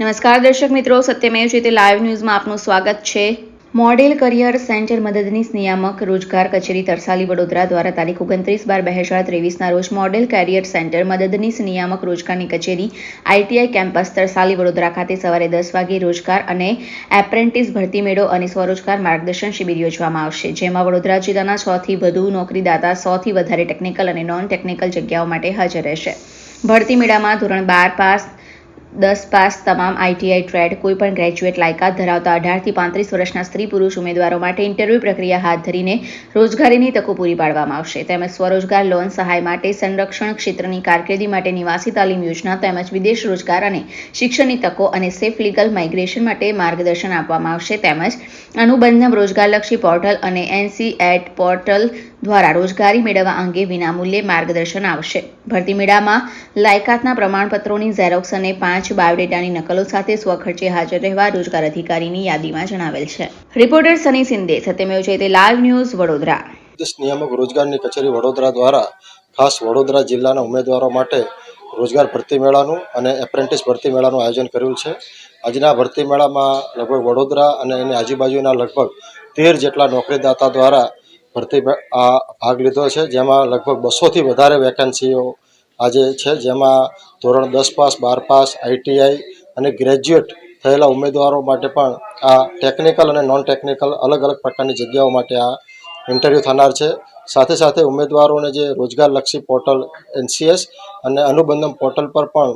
નમસ્કાર દર્શક મિત્રો, સત્યમેવ છે તે લાઈવ ન્યૂઝમાં આપનું સ્વાગત છે. મોડેલ કરિયર સેન્ટર મદદનીશ નિયામક, રોજગાર કચેરી તરસાલી વડોદરા દ્વારા તારીખ ઓગણત્રીસ બાર બે હજાર ત્રેવીસના રોજ મોડેલ કેરિયર સેન્ટર મદદનીશ નિયામક, રોજગારની કચેરી આઈટીઆઈ કેમ્પસ તરસાલી વડોદરા ખાતે સવારે દસ વાગે રોજગાર અને એપ્રેન્ટિસ ભરતી મેળો અને સ્વરોજગાર માર્ગદર્શન શિબિર યોજવામાં આવશે. જેમાં વડોદરા જિલ્લાના છથી વધુ નોકરીદાતા સોથી વધારે ટેકનિકલ અને નોન ટેકનિકલ જગ્યાઓ માટે હાજર રહેશે. ભરતી મેળામાં ધોરણ બાર પાસ દસ પાસ તમામ આઈટીઆઈ ટ્રેડ કોઈપણ ગ્રેજ્યુએટ લાયકાત ધરાવતા અઢારથી પાંત્રીસ વર્ષના સ્ત્રી પુરુષ ઉમેદવારો માટે ઇન્ટરવ્યૂ પ્રક્રિયા હાથ ધરીને રોજગારીની તકો પૂરી પાડવામાં આવશે. તેમજ સ્વરોજગાર લોન સહાય માટે સંરક્ષણ ક્ષેત્રની કારકિર્દી માટે નિવાસી તાલીમ યોજના તેમજ વિદેશ રોજગાર અને શિક્ષણની તકો અને સેફ લીગલ માઇગ્રેશન માટે માર્ગદર્શન આપવામાં આવશે. તેમજ અનુબંધમ રોજગારલક્ષી પોર્ટલ અને એનસી એટ પોર્ટલ દ્વારા રોજગારી મેળવવા અંગે વિનામૂલ્યે માર્ગદર્શન આવશે. ભરતી મેળામાં લાયકાતના પ્રમાણપત્રોની ઝેરોક્સ અને પાંચ બાયોડેટાની નકલો સાથે સ્વખર્ચે હાજર રહેવા રોજગાર અધિકારીની યાદીમાં જણાવેલ છે. રિપોર્ટર સની સિંધે, સત્યમેવ તે લાઈવ ન્યૂઝ વડોદરા. નિયામક રોજગારની કચેરી વડોદરા દ્વારા ખાસ વડોદરા જિલ્લાના ઉમેદવારો માટે રોજગાર ભરતી મેળાનું અને એપ્રેન્ટિસ ભરતી મેળાનું આયોજન કર્યું છે. આજના ભરતી મેળામાં લગભગ વડોદરા અને એની આજુબાજુના લગભગ તેર જેટલા નોકરીદાતા દ્વારા ભરતી ભાગ લીધો છે, જેમાં લગભગ બસોથી વધારે વેકેન્સીઓ આજે છે, જેમાં ધોરણ દસ પાસ, બાર પાસ આઈટીઆઈ અને ગ્રેજ્યુએટ થયેલા ઉમેદવારો માટે પણ આ ટેકનિકલ અને નોન ટેકનિકલ અલગ અલગ પ્રકારની જગ્યાઓ માટે આ ઇન્ટરવ્યૂ થનાર છે. સાથે સાથે ઉમેદવારોને જે રોજગારલક્ષી પોર્ટલ એનસીએસ અને અનુબંધમ પોર્ટલ પર પણ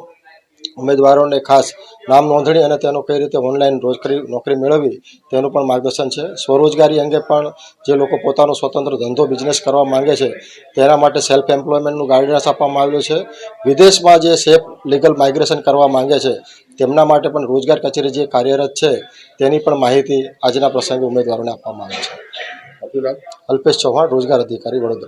ઉમેદવારોને ખાસ નામ નોંધણી અને તેનો કઈ રીતે ઓનલાઈન રોજગારી નોકરી મેળવવી તેનું પણ માર્ગદર્શન છે. સ્વરોજગારી અંગે પણ જે લોકો પોતાનો સ્વતંત્ર ધંધો બિઝનેસ કરવા માંગે છે તેના માટે સેલ્ફ એમ્પ્લોયમેન્ટનું ગાઈડન્સ આપવામાં આવ્યું છે. વિદેશમાં જે સેફ લીગલ માઇગ્રેશન કરવા માંગે છે તેમના માટે પણ રોજગાર કચેરી જે કાર્યરત છે તેની પણ માહિતી આજના પ્રસંગે ઉમેદવારોને આપવામાં આવે છે. અલ્પેશ ચૌહાણ રોજગાર અધિકારી વડોદરા.